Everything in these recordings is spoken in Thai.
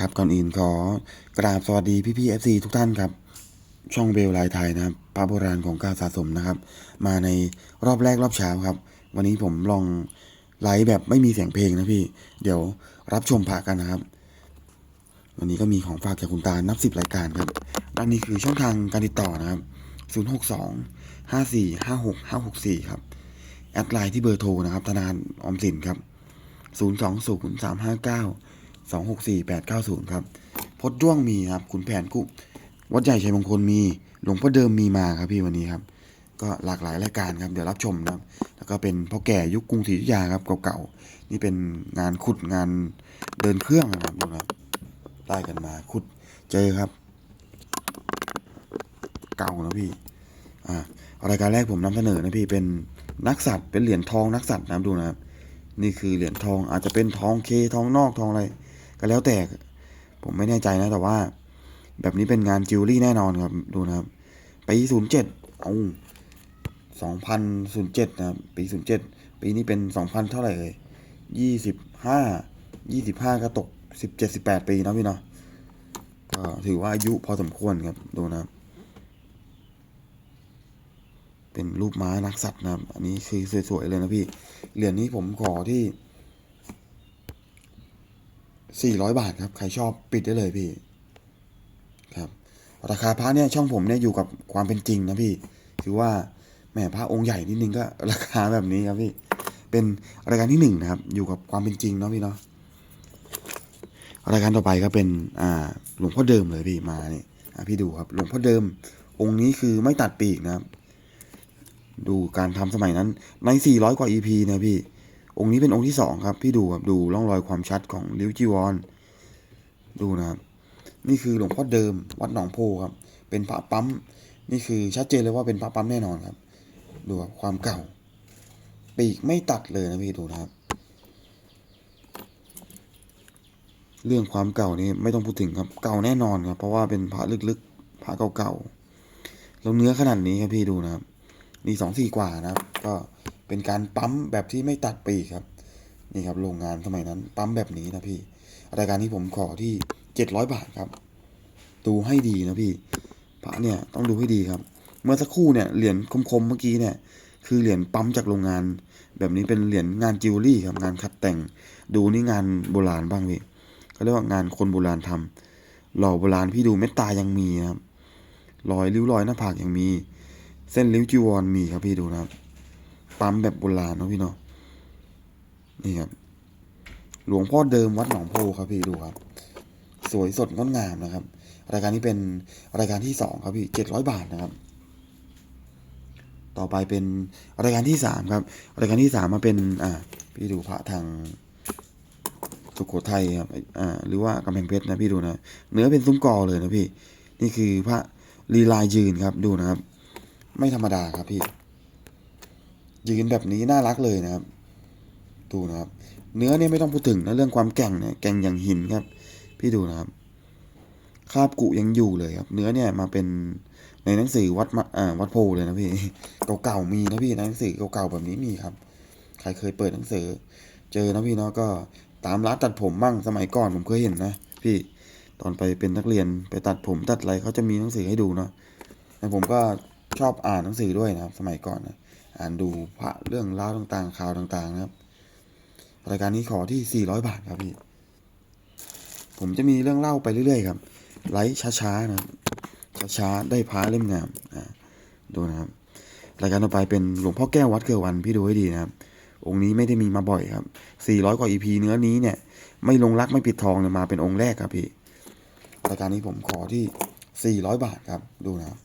ครับก่อนอื่นขอกราบสวัสดีพี่พี่เอฟซีทุกท่านครับ ช่องเบลลายไทยนะครับพระโบราณของการสะสมนะครับ มาในรอบแรกรอบเช้าครับ วันนี้ผมลองไลฟ์แบบไม่มีเสียงเพลงนะพี่ เดี๋ยวรับชมพระกันนะครับ วันนี้ก็มีของฝากจากคุณตานับสิบรายการครับด้านนี้คือช่องทางการติดต่อนะครับ 0 6 2 5 4 5 6 5 6 4 ครับ แอดไลน์ที่เบอร์โทรนะครับ ธนาออมสินครับ 0 2 2 6 4 8 9 0 ครับพดด้วงมีครับขุนแผนกุวัดใหญ่ชัยมงคลมี หลวงพ่อเดิมมีมาครับพี่วันนี้ครับ ก็หลากหลายรายการครับเดี๋ยวรับชมนะครับ แล้วก็เป็นพ่อแก่ยุคกรุงศรีอยุธยาครับเก่าๆนี่เป็นงานขุดงานเดินเครื่องนะครับดูนะครับได้กันมาขุดเจอครับ เก่านะพี่อ่ารายการแรกผมนำเสนอนะพี่เป็นนักสัตว์เป็นเหรียญทองนักสัตว์นะครับดูนะครับนี่คือเหรียญทองอาจจะเป็นทองเคทองนอกทองอะไร ก็แล้วแต่ผมไม่แน่ใจนะ แต่ว่า แบบนี้เป็นงานจิวเวลรี่แน่นอนครับ ดูนะครับ ปีศูนย์เจ็ดเอาสองพันศูนย์เจ็ดนะครับ ปีศูนย์เจ็ดปีนี้เป็นสองพันเท่าไหร่เอ่ยยี่สิบห้ายี่สิบห้าก็ตกสิบเจ็ดสิบแปดปีนะพี่เนาะก็ถือว่าอายุพอสมควรครับ ดูนะครับ เป็นรูปม้านักสัตว์นะครับ อันนี้คือสวยๆเลยนะพี่ เหรียญนี้ผมขอที่ 400 บาทครับ ใครชอบปิดได้เลยพี่ ครับ ราคาพระเนี่ยช่องผมเนี่ยอยู่กับความเป็นจริงนะพี่คือว่าแหมพระองค์ใหญ่นิดนึงก็ราคาแบบนี้ครับพี่ เป็นรายการที่หนึ่งนะครับ อยู่กับความเป็นจริงเนาะพี่เนาะ รายการต่อไปก็เป็น อ่า หลวงพ่อเดิมเลยพี่มาเนี่ยอะพี่ดูครับ หลวงพ่อเดิม องค์นี้คือไม่ตัดปีกนะครับ ดูการทำสมัยนั้นใน 400 กว่า EP นะพี่ องค์นี้เป็นองค์ที่สองครับ พี่ดูครับดูร่องรอยความชัดของลิ้วจีวร ดูนะครับ นี่คือหลวงพ่อเดิมวัดหนองโพครับ เป็นพระปั๊ม นี่คือชัดเจนเลยว่าเป็นพระปั๊มแน่นอนครับ ดูครับความเก่า ปีกไม่ตัดเลยนะพี่ดูนะครับ เรื่องความเก่านี่ไม่ต้องพูดถึงครับ เก่าแน่นอนครับ เพราะว่าเป็นพระลึกๆพระเก่าๆแล้วเนื้อขนาดนี้ครับพี่ดูนะครับนี่สองสี่กว่านะครับ ก็ เป็นการปั๊มแบบที่ไม่ตัดปีกครับ นี่ครับโรงงานสมัยนั้น ปั๊มแบบนี้นะพี่ รายการนี้ผมขอที่เจ็ดร้อยบาทครับ ดูให้ดีนะพี่พระเนี่ยต้องดูให้ดีครับ เมื่อสักครู่เนี่ยเหรียญคมๆเมื่อกี้เนี่ยคือเหรียญปั๊มจากโรงงาน แบบนี้เป็นเหรียญงานจิวเวลรี่ครับงานขัดแต่ง ดูนี่งานโบราณบ้างพี่เขาเรียกว่างานคนโบราณทำหล่อโบราณพี่ดูเม็ดตายังมีนะครับรอยริ้วรอยหน้าผากยังมี เส้นริ้วจีวรมีครับพี่ดูนะครับ ปั๊มแบบโบราณนะพี่เนาะนี่ครับ หลวงพ่อเดิมวัดหนองโพครับพี่ดูครับ สวยสดงดงามนะครับ รายการนี้เป็นรายการที่สองครับพี่เจ็ดร้อยบาทนะครับ ต่อไปเป็นรายการที่สามครับ รายการที่สามมาเป็น อ่า พี่ดูพระทางสุโขทัยครับ อ่า หรือว่ากำแพงเพชรนะพี่ดูนะ เนื้อเป็นซุ้มกอเลยนะพี่ นี่คือพระลีลายยืนครับ ดูนะครับ ไม่ธรรมดาครับพี่ ยืนแบบนี้น่ารักเลยนะครับ ดูนะครับ เนื้อเนี่ยไม่ต้องพูดถึงนะเรื่องความแก่งเนี่ยแก่งอย่างหินครับ พี่ดูนะครับคาบกุยังอยู่เลยครับ เนื้อเนี่ยมาเป็นในหนังสือวัดมาอ่าวัดโพเลยนะพี่เก่าๆมีนะพี่หนังสือเก่าๆแบบนี้มีครับ ใครเคยเปิดหนังสือ เจอนะพี่เนาะก็ตามร้านตัดผมบ้างสมัยก่อนผมเคยเห็นนะพี่ตอนไปเป็นนักเรียนไปตัดผมตัดอะไรเขาจะมีหนังสือให้ดูเนาะแต่ผมก็ชอบอ่านหนังสือด้วยนะครับ สมัยก่อนนะ อ่านดูพระเรื่องราวต่างๆ ข่าวต่างๆนะครับ รายการนี้ขอที่ 400 บาทครับพี่ ผมจะมีเรื่องเล่าไปเรื่อยๆครับ ไลฟ์ช้าๆนะครับช้าๆได้พาเล่มงามอ่าดูนะครับ รายการต่อไปเป็นหลวงพ่อแก้ววัดเกลือวันพี่ดูให้ดีนะครับ องค์นี้ไม่ได้มีมาบ่อยครับ 400 กว่า EP เนื้อนี้เนี่ย ไม่ลงรักไม่ปิดทองเนี่ยมาเป็นองค์แรกครับพี่ รายการนี้ผมขอที่ 400 บาทครับ ดูนะครับ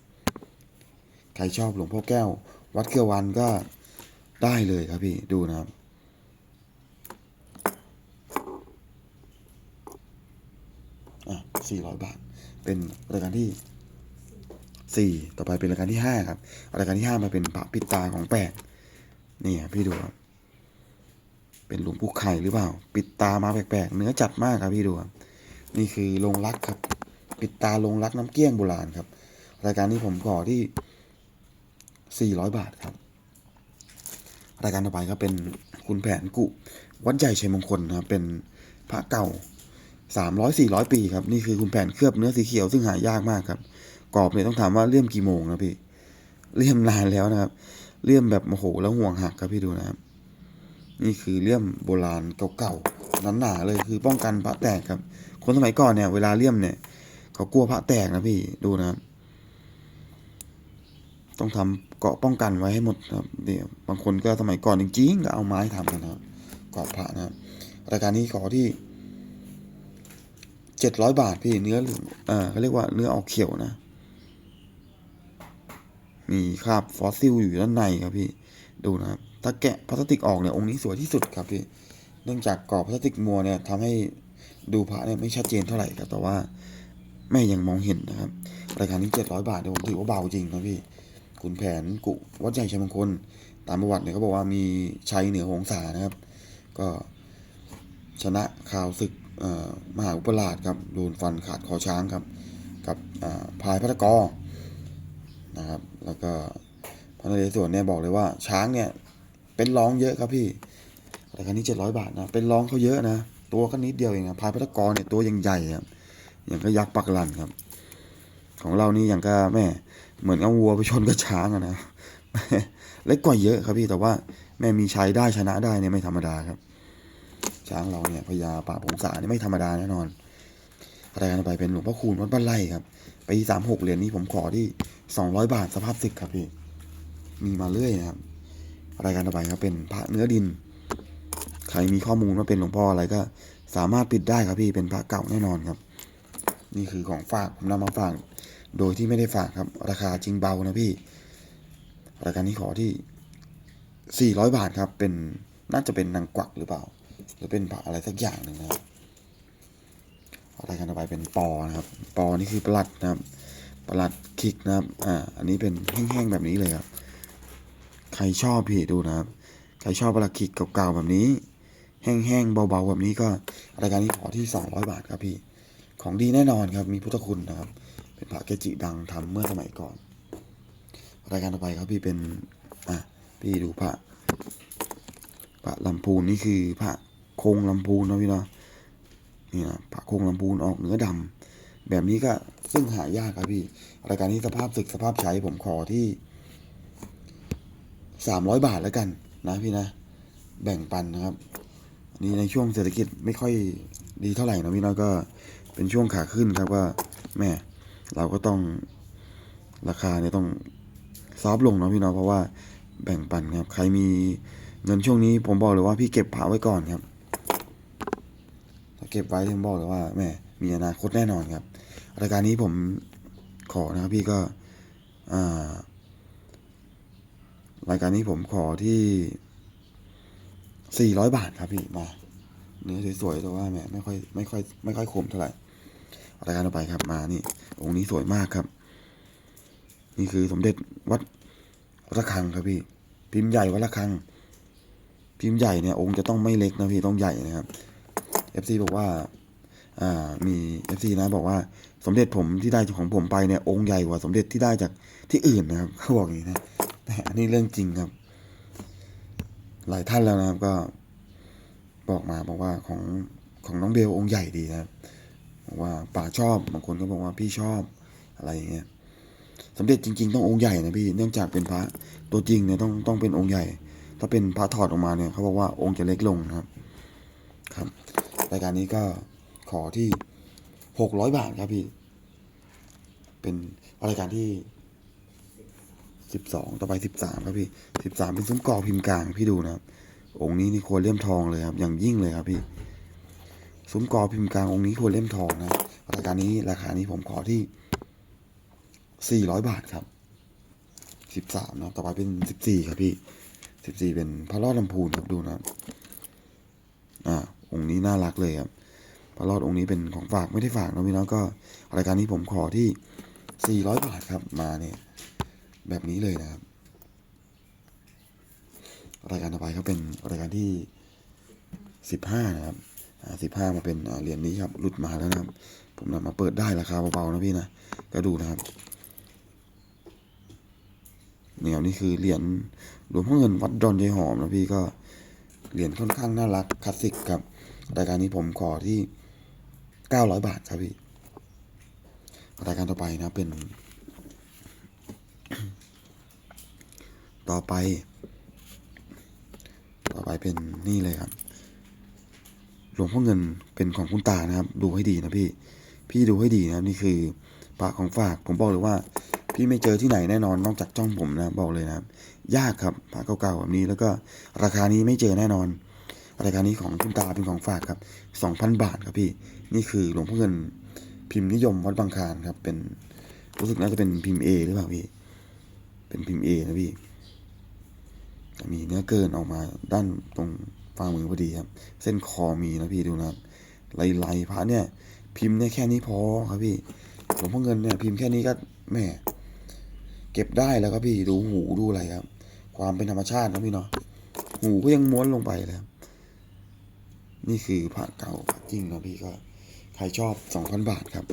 ใครชอบหลวงพ่อแก้ว วัดเกลือวันก็ได้เลยครับพี่ดูนะครับ อะสี่ร้อยบาท เป็นรายการที่สี่ต่อไปเป็นรายการที่ห้าครับรายการที่ห้ามาเป็นพระปิดตาของแปดนี่พี่ดูครับเป็นหลวงปู่ไข่หรือเปล่า ปิดตามาแปลกๆเนื้อจัดมากครับพี่ดูครับนี่คือลงรักครับ ปิดตาลงรักน้ำเกี้ยงโบราณครับ รายการนี้ผมขอที่ สี่ร้อยบาทครับ รายการต่อไปก็เป็นคุณแผนกุ วัดใหญ่ชัยมงคลนะครับ เป็นพระเก่าสามร้อยสี่ร้อยปีครับ นี่คือคุณแผนเคลือบเนื้อสีเขียวซึ่งหายากมากครับ กรอบเนี่ยต้องถามว่าเลี่ยมกี่โมงนะพี่ เลี่ยมนานแล้วนะครับ เลี่ยมแบบโอ้โหแล้วห่วงหักครับพี่ดูนะครับ นี่คือเลี่ยมโบราณเก่าๆหนาๆเลยคือป้องกันพระแตกครับ คนสมัยก่อนเนี่ยเวลาเลี่ยมเนี่ยเขากลัวพระแตกนะพี่ดูนะครับ ต้องทำเกาะป้องกันไว้ให้หมดครับเดี๋ยวบางคนก็สมัยก่อนจริงๆก็เอาไม้ทำกันนะครับเกาะพระนะครับรายการนี้ขอที่เจ็ดร้อยบาทพี่เนื้อเหลืออ่าเขาเรียกว่าเนื้อออกเขียวนะ มีคราบฟอสซิลอยู่ด้านในครับพี่ ดูนะครับถ้าแกะพลาสติกออกเนี่ยองค์นี้สวยที่สุดครับพี่ เนื่องจากกรอบพลาสติกมัวเนี่ยทำให้ดูพระเนี่ยไม่ชัดเจนเท่าไหร่ครับแต่ว่าแม่ยังมองเห็นนะครับ รายการนี้เจ็ดร้อยบาทเนี่ยผมถือว่าเบาจริงครับพี่ ขุนแผนกุวัดใหญ่ชัยมงคล ตามประวัติเนี่ยเขาบอกว่ามีชัยเหนือหงสานะครับ ก็ชนะข่าวศึกมหาอุปราชครับโดนฟันขาดคอช้างครับ กับพายพัทกรนะครับ แล้วก็พระนเรศวรเนี่ยบอกเลยว่าช้างเนี่ยเป็นร้องเยอะครับพี่รายการนี้เจ็ดร้อยบาทนะ เป็นร้องเขาเยอะนะ ตัวก็นิดเดียวเองนะพายพัทกรเนี่ยตัวยังใหญ่ครับอย่างก็ยักษ์ปักลันครับ ของเรานี่อย่างก็แม่ เหมือนเอาวัวไปชนกับช้างอะนะเล็กกว่าเยอะครับพี่แต่ว่าแม่มีชัยได้ชนะได้เนี่ยไม่ธรรมดาครับ ช้างเราเนี่ยพญาป่าพงษาเนี่ยไม่ธรรมดาแน่นอนรายการต่อไปเป็นหลวงพ่อคูณวัดบ้านไร่ครับปีสามหกเหรียญนี้ผมขอที่สองร้อยบาทสภาพสิกครับพี่มีมาเรื่อยนะครับรายการต่อไปครับเป็นพระเนื้อดิน ใครมีข้อมูลว่าเป็นหลวงพ่ออะไรก็สามารถปิดได้ครับพี่เป็นพระเก่าแน่นอนครับ นี่คือของฝากผมนำมาฝาก โดยที่ไม่ได้ฝากครับ ราคาจริงเบานะพี่ รายการนี้ขอที่ 400 บาทครับ เป็นน่าจะเป็นนางกวักหรือเปล่า หรือเป็นพระอะไรสักอย่างหนึ่งนะครับรายการต่อไปเป็นปอนะครับ ปอนี่คือประหลัดนะครับประหลัดคิกนะครับ อ่า อันนี้เป็นแห้งๆแบบนี้เลยครับ ใครชอบพี่ดูนะครับ ใครชอบประหลัดคิกเก่าๆแบบนี้ แห้งๆเบาๆแบบนี้ก็รายการนี้ขอที่ 200 บาทครับพี่ ของดีแน่นอนครับ มีพุทธคุณนะครับ เป็นพระเกจิดังทำเมื่อสมัยก่อน รายการต่อไปครับพี่เป็น อะ พี่ดูพระพระลำพูนนี่คือพระโคงลำพูนนะพี่เนาะนี่นะพระโคงลำพูนออกเนื้อดำแบบนี้ก็ซึ่งหายากครับพี่ รายการนี้สภาพศึกสภาพใช้ผมขอที่สามร้อยบาทแล้วกัน นะพี่นะ แบ่งปันนะครับนนี้ในช่วงเศรษฐกิจไม่ค่อยดีเท่าไหร่นะพี่เน้อยก็เป็นช่วงขาขึ้นครับว่าแม่ เราก็ต้องราคาเนี่ยต้องซอฟลงเนาะพี่น้องเพราะว่าแบ่งปันครับ ใครมีเงินช่วงนี้ ผมบอกเลยว่าพี่เก็บผาไว้ก่อนครับ ถ้าเก็บไว้ผมบอกเลยว่าแม่มีอนาคตแน่นอนครับรายการนี้ผมขอนะครับพี่ก็รายการนี้ผมขอที่สี่ร้อยบาทครับพี่มาเนื้อสวยๆแต่ว่าแหมไม่ค่อยไม่ค่อยไม่ค่อยคมเท่าไหร่ รายการต่อไปครับมานี่องค์นี้สวยมากครับ นี่คือสมเด็จวัดระฆังครับพี่ พิมพ์ใหญ่วัดระฆัง พิมพ์ใหญ่เนี่ยองค์จะต้องไม่เล็กนะพี่ต้องใหญ่นะครับ FC บอกว่า อ่ามี FC นะ บอกว่าสมเด็จผมที่ได้ของผมไปเนี่ยองค์ใหญ่กว่าสมเด็จที่ได้จากที่อื่นนะครับเขาบอกอย่างนี้นะแต่อันนี้เรื่องจริงครับ หลายท่านแล้วนะครับก็บอกมาบอกว่าของของน้องเบลองค์ใหญ่ดีนะครับ บอกว่าป่าชอบบางคนก็บอกว่าพี่ชอบอะไรอย่างเงี้ยสมเด็จจริง ๆ ต้ององค์ใหญ่นะพี่เนื่องจากเป็นพระตัวจริงเนี่ยต้องต้องเป็นองค์ใหญ่ ถ้าเป็นพระถอดออกมาเนี่ยเขาบอกว่าองค์จะเล็กลงนะครับ ครับรายการนี้ก็ขอที่หกร้อยบาทครับพี่ เป็นรายการที่สิบสองต่อไปสิบสามครับพี่สิบสามเป็นซุ้มกอพิมพ์กลางพี่ดูนะครับองค์นี้นี่ควรเลี่ยมทองเลยครับ อย่างยิ่งเลยครับพี่ ซุ้มกอพิมพ์กลางองค์นี้ควรเล่มทองนะรายการนี้ราคานี้ผมขอที่สี่ร้อยบาทครับสิบสามนะต่อไปเป็นสิบสี่ครับพี่สิบสี่เป็นพระรอดลำพูนครับดูนะ อ่า องค์นี้น่ารักเลยครับพระรอดองค์นี้เป็นของฝากไม่ได้ฝากนะพี่น้องก็รายการนี้ผมขอที่สี่ร้อยบาทครับมาเนี่ย แบบนี้เลยนะครับ รายการต่อไปเขาเป็นรายการที่สิบห้านะครับ สิบห้ามาเป็นเหรียญนี้ครับหลุดมาแล้วนะครับ ผมนำมาเปิดได้ราคาเบาๆนะพี่นะก็ดูนะครับเนี่ยนี่คือเหรียญหลวงพ่อเงินวัดดอนยายหอมนะพี่ก็เหรียญค่อนข้างน่ารักคลาสสิกครับรายการนี้ผมขอที่เก้าร้อยบาทครับพี่รายการต่อไปนะเป็น ต่อไป ต่อไปเป็นนี่เลยครับ ลวงพ่อเงินเป็นของคุณตานะครับ ดูให้ดีนะพี่ พี่ดูให้ดีนะครับนี่คือพระของฝากผมบอกเลยว่า พี่ไม่เจอที่ไหนแน่นอนนอกจากจ้องผมนะบอกเลยนะครับ ยากครับพระเก่าๆแบบนี้แล้วก็ราคานี้ไม่เจอแน่นอนรายการนี้ของคุณตาเป็นของฝากครับสองพันบาทครับพี่ นี่คือหลวงพ่อเงินพิมพ์นิยมวัดบางคานครับ เป็นรู้สึกน่าจะเป็นพิมพ์เอหรือเปล่าพี่ เป็นพิมพ์เอนะพี่มีเนื้อเกินออกมาด้านตรง ฝ่ามือพอดีครับ เส้นคอมีนะพี่ดูนะครับลายๆพระเนี่ย พิมพ์เนี่ยแค่นี้พอครับพี่หลวงพ่อเงินเนี่ยพิมพ์แค่นี้ก็แม่เก็บได้แล้วครับพี่ดูหูดูอะไรครับ ความเป็นธรรมชาตินะพี่เนาะหูก็ยังม้วนลงไปเลยครับนี่คือพระเก่าพระจริงนะพี่ก็ใครชอบสองพันบาทครับ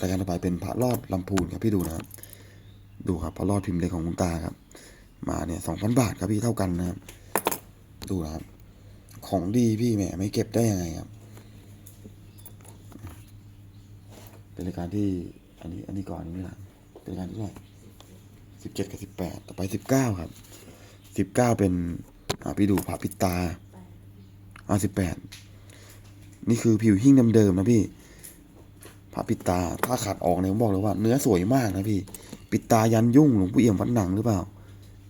รายการต่อไปเป็นพระรอดลำพูนครับพี่ดูนะครับ ดูครับพระรอดพิมพ์เล็กของคุณตาครับ มาเนี่ยสองพันบาทครับพี่เท่ากันนะครับ ดูนะครับ ของดีพี่แหมไม่เก็บได้ยังไงครับ เป็นรายการที่อันนี้อันนี้ก่อนอันนี้หลังเป็นรายการที่เท่าไหร่สิบเจ็ดกับสิบแปดต่อไปสิบเก้าครับสิบเก้าเป็นอ่าพี่ดูพระปิตาอ่าสิบแปดนี่คือผิวหิ้งเดิมๆนะพี่พระปิตาถ้าขาดออกเนี่ยผมบอกเลยว่า เนื้อสวยมากนะพี่ ปิตายันยุ่งหลวงปู่เอี่ยมวัดหนังหรือเปล่า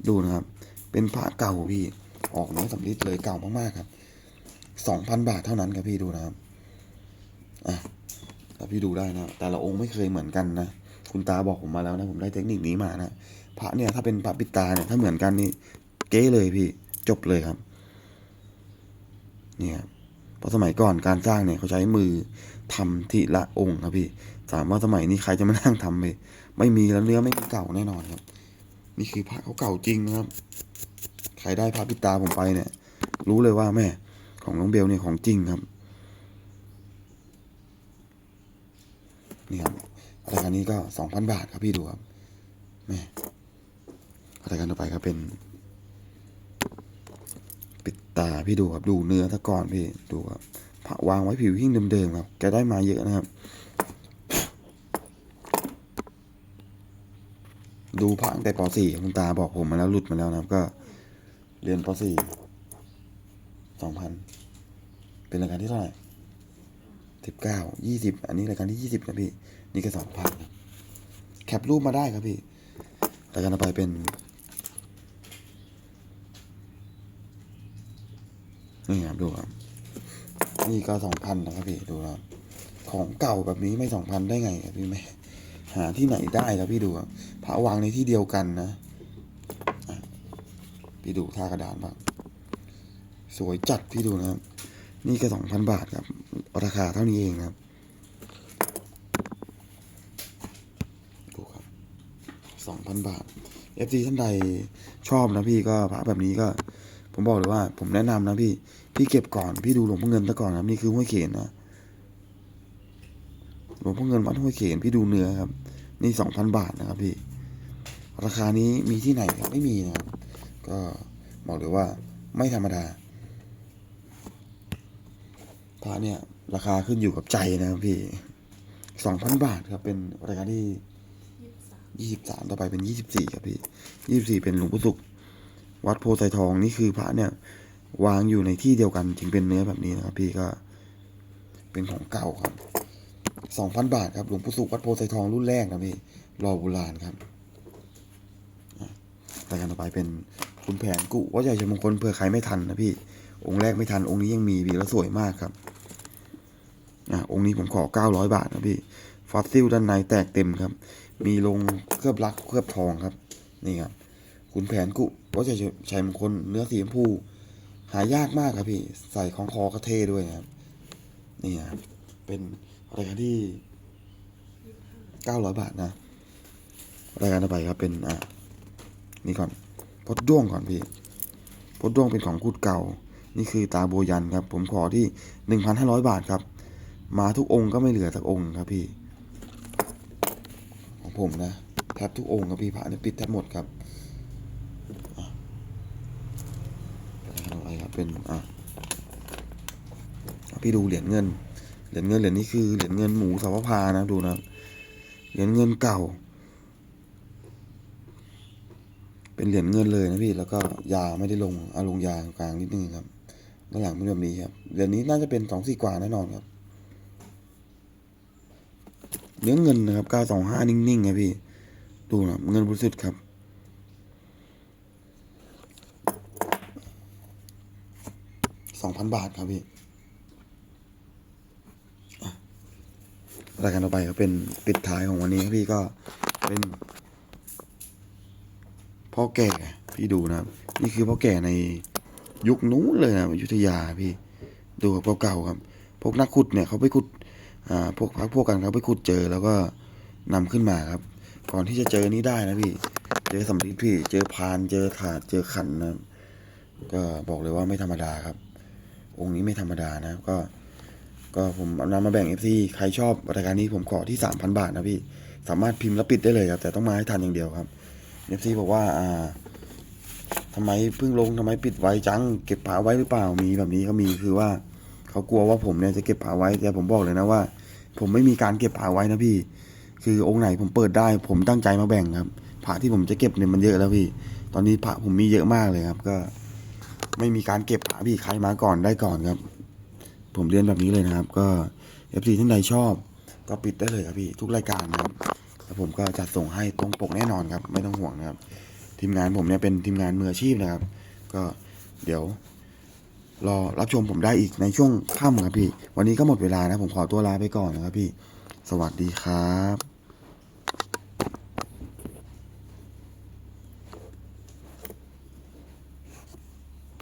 ดูนะครับ เป็นพระเก่าพี่ออกเนื้อสำริดเลยเก่ามากๆครับ สองพันบาทเท่านั้นครับพี่ดูนะครับอะพี่ดูได้นะ แต่ละองค์ไม่เคยเหมือนกันนะ คุณตาบอกผมมาแล้วนะ ผมได้เทคนิคนี้มานะพระเนี่ยถ้าเป็นพระปิตาเนี่ยถ้าเหมือนกันนี่เก๊เลยพี่จบเลยครับ เนี่ยครับเพราะสมัยก่อนการสร้างเนี่ยเขาใช้มือทำทีละองค์ครับพี่ถามว่าสมัยนี้ใครจะมานั่งทำไปไม่มีแล้วเนื้อไม่มีเก่าแน่นอนครับ นี่คือพระเขาเก่าจริงนะครับ ใครได้พระปิตาผมไปเนี่ย รู้เลยว่าแม่ ของน้องเบลเนี่ยของจริงครับนี่ครับรายการนี้ก็สองพันบาทครับพี่ดูครับแม่รายการต่อไปครับเป็น ปิดตาพี่ดูครับดูเนื้อตะก่อนพี่ดูครับผักวางไว้ผิวหิ้งเดิมๆครับแกได้มาเยอะนะครับ ดูผัตั้งแต่ป .4 คุณตาบอกผมมาแล้วหลุดมาแล้วนะครับ ก็เรียนป .4 สองพันเป็นรายการที่เท่าไหร่สิบเก้ายี่สิบอันนี้รายการที่ยี่สิบนะพี่ นี่ก็สองพันครับแคปรูปมาได้ครับพี่รายการต่อไปเป็นนี่ครับดูครับนี่ก็สองพันนะครับพี่ดูครับของเก่าแบบนี้ไม่สองพันได้ไงครับพี่แม่หาที่ไหนได้ครับพี่ดูครับพระวางในที่เดียวกันนะอะพี่ดูท่ากระดานบ้าง สวยจัดพี่ดูนะครับ นี่ก็สองพันบาทครับ ราคาเท่านี้เองครับดูครับสองพันบาท FT ท่านใดชอบนะพี่ก็พระแบบนี้ก็ ผมบอกเลยว่า ผมแนะนำนะพี่ พี่เก็บก่อนพี่ดูหลวงพ่อเงินซะก่อนครับนี่คือห้วยเขนนะหลวงพ่อเงินวัดห้วยเขนพี่ดูเนื้อครับ นี่สองพันบาทนะครับพี่ ราคานี้มีที่ไหนครับไม่มีนะครับก็บอกเลยว่าไม่ธรรมดา พระเนี่ย ราคาขึ้นอยู่กับใจนะครับพี่สองพันบาทครับ เป็นรายการที่ยี่สิบสามต่อไปเป็นยี่สิบสี่ครับพี่ยี่สิบสี่เป็นหลวงปู่ศุกร์วัดโพไซทองนี่คือพระเนี่ย วางอยู่ในที่เดียวกันจึงเป็นเนื้อแบบนี้นะครับ พี่ก็ เป็นของเก่าครับสองพันบาทครับหลวงปู่สุขวัดโพไซทองรุ่นแรกนะพี่รอโบราณครับรายการต่อไปเป็นคุณแผนกุวัดใหญ่ชัยมงคลเผื่อใครไม่ทันนะพี่ องค์แรกไม่ทันองค์นี้ยังมีพี่แล้วสวยมากครับอะองค์นี้ผมขอเก้าร้อยบาทนะพี่ฟอสซิลด้านในแตกเต็มครับ มีลงเคลือบลักเคลือบทองครับนี่ครับคุณแผนกุวัดใหญ่ชัยมงคลเนื้อสีชมพูหายากมากครับพี่ ใส่ของคอกระเทด้วยครับนี่ครับเป็นรายการที่เก้าร้อยบาทนะรายการต่อไปครับเป็นอะนี่ก่อนพดด้วงก่อนพี่พดด้วงเป็นของกูดเก่า นี่คือตาโบยันครับ ผมขอที่หนึ่งพันห้าร้อยบาทครับ มาทุกองค์ก็ไม่เหลือสักองค์ครับพี่ ของผมนะแทบทุกองค์ครับพี่พระเนี่ยปิดแทบหมดครับอะรายการครับเป็นอะพี่ดูเหรียญเงิน เหรียญเงินเหรียญนี้คือเหรียญเงินหมูสาวพานะดูนะ เหรียญเงินเก่า เป็นเหรียญเงินเลยนะพี่ แล้วก็ยาไม่ได้ลงเอาลงยากลางนิดนึงครับ ด้านหลังเป็นแบบนี้ครับเหรียญนี้น่าจะเป็นสองสี่กว่าแน่นอนครับเนื้อเงินนะครับเก้าสองห้านิ่งๆครับพี่ ดูนะครับเงินบริสุทธิ์ครับ สองพันบาทครับพี่รายการต่อไปก็เป็นปิดท้ายของวันนี้ครับพี่ก็เป็นพ่อแก่พี่ดูนะครับ นี่คือพ่อแก่ใน ยุคนู้นเลยนะอยุธยาพี่ ดูครับเก่าๆครับ พวกนักขุดเนี่ยเขาไปขุดอ่าพวกพักพวกกันเขาไปขุดเจอแล้วก็นำขึ้นมาครับ ก่อนที่จะเจอนี้ได้นะพี่ เจอสำลีพี่ เจอพานเจอถาดเจอขันนะก็บอกเลยว่าไม่ธรรมดาครับ องค์นี้ไม่ธรรมดานะ ก็ ก็ผมเอานำมาแบ่ง FC ใครชอบรายการนี้ผมขอที่3,000บาทนะพี่ สามารถพิมพ์แล้วปิดได้เลยครับ แต่ต้องมาให้ทันอย่างเดียวครับ FC บอกว่าอ่า ทำไมเพิ่งลงทำไมปิดไว้จัง เก็บผาไว้หรือเปล่ามีแบบนี้ก็มีคือว่าเขากลัวว่าผมเนี่ยจะเก็บผาไว้แต่ผมบอกเลยนะว่า ผมไม่มีการเก็บผาไว้นะพี่ คือองค์ไหนผมเปิดได้ ผมตั้งใจมาแบ่งครับผาที่ผมจะเก็บเนี่ยมันเยอะแล้วพี่ ตอนนี้ผาผมมีเยอะมากเลยครับก็ ไม่มีการเก็บผาพี่ใครมาก่อนได้ก่อนครับ ผมเรียนแบบนี้เลยนะครับ ก็เอฟซีท่านใดชอบ ก็ปิดได้เลยครับพี่ ทุกรายการนะครับแล้วผมก็จะส่งให้ตรงปกแน่นอนครับ ไม่ต้องห่วงนะครับ ทีมงานผมเนี่ยเป็นทีมงานมืออาชีพนะครับ ก็เดี๋ยว รอรับชมผมได้อีกในช่วงค่ำครับพี่ วันนี้ก็หมดเวลานะผมขอตัวลาไปก่อนนะครับพี่ สวัสดีครับ